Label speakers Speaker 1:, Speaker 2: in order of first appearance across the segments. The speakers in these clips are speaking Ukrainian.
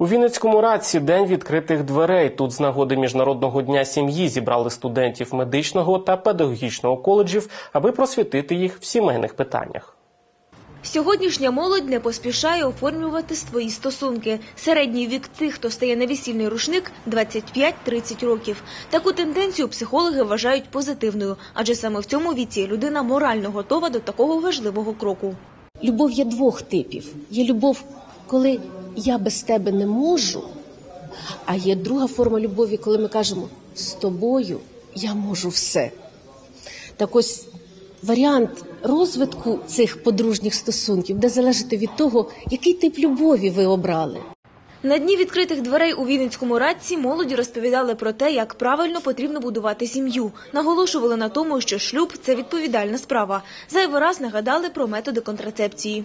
Speaker 1: У Вінницькому раці день відкритих дверей. Тут з нагоди міжнародного дня сім'ї зібрали студентів медичного та педагогічного коледжів, аби просвітити їх в сімейних питаннях.
Speaker 2: Сьогоднішня молодь не поспішає оформлювати свої стосунки. Середній вік тих, хто стає на весільний рушник – 25-30 років. Таку тенденцію психологи вважають позитивною, адже саме в цьому віці людина морально готова до такого важливого кроку.
Speaker 3: Любов є двох типів. Є любов, коли я без тебе не можу, а є друга форма любові, коли ми кажемо з тобою я можу все. Так ось варіант розвитку цих подружніх стосунків буде залежати від того, який тип любові ви обрали.
Speaker 2: На дні відкритих дверей у Вінницькому радці молоді розповідали про те, як правильно потрібно будувати сім'ю. Наголошували на тому, що шлюб – це відповідальна справа. Зайвий раз нагадали про методи контрацепції.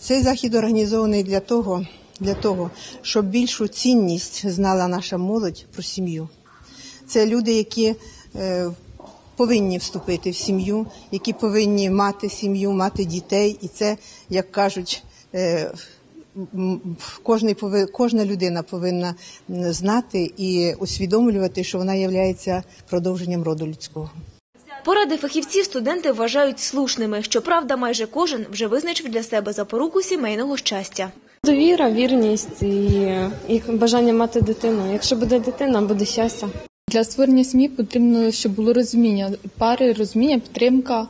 Speaker 4: Цей захід організований для того, для того, щоб більшу цінність знала наша молодь про сім'ю. Це люди, які е, повинні вступити в сім'ю, які повинні мати сім'ю, мати дітей, і це, як кажуть, е, кожний кожна людина повинна знати і усвідомлювати, що вона є продовженням роду людського.
Speaker 2: Поради фахівців студенти вважають слушними. Щоправда, майже кожен вже визначив для себе запоруку сімейного щастя.
Speaker 5: Довіра, вірність і, і бажання мати дитину. Якщо буде дитина, буде щастя.
Speaker 6: Для створення сім'ї потрібно, щоб було розуміння пари, розуміння, підтримка,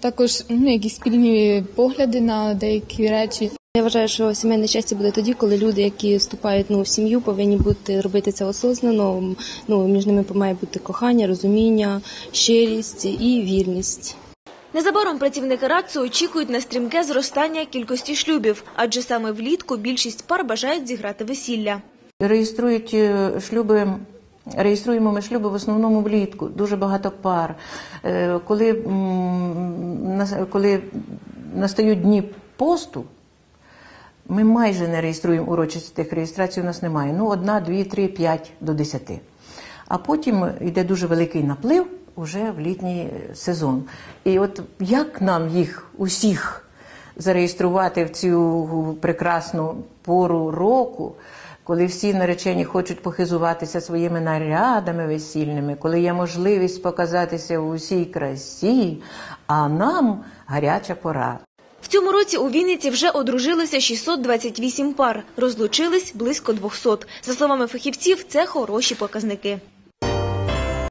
Speaker 6: також ну, якісь спільні погляди на деякі речі.
Speaker 7: Я вважаю, що сімейне щастя буде тоді, коли люди, які вступають ну, в сім'ю, повинні бути робити це осознано. Ну між ними має бути кохання, розуміння, щирість і вірність.
Speaker 2: Незабаром працівники РАЦУ очікують на стрімке зростання кількості шлюбів, адже саме влітку більшість пар бажають зіграти весілля.
Speaker 8: Реєструють е, шлюби. Реєструємо ми шлюби в основному влітку, дуже багато пар. Е, Коли, коли настають дні посту, ми майже не реєструємо урочистих реєстрацій, у нас немає. Ну, одна, дві, три, п'ять до десяти. А потім йде дуже великий наплив уже в літній е, сезон. І от як нам їх усіх зареєструвати в цю прекрасну пору року, коли всі наречені хочуть похизуватися своїми нарядами весільними, коли є можливість показатися у усій красі, а нам гаряча пора.
Speaker 2: Цьому році у Вінниці вже одружилося 628 пар, розлучились близько 200. За словами фахівців, це хороші показники.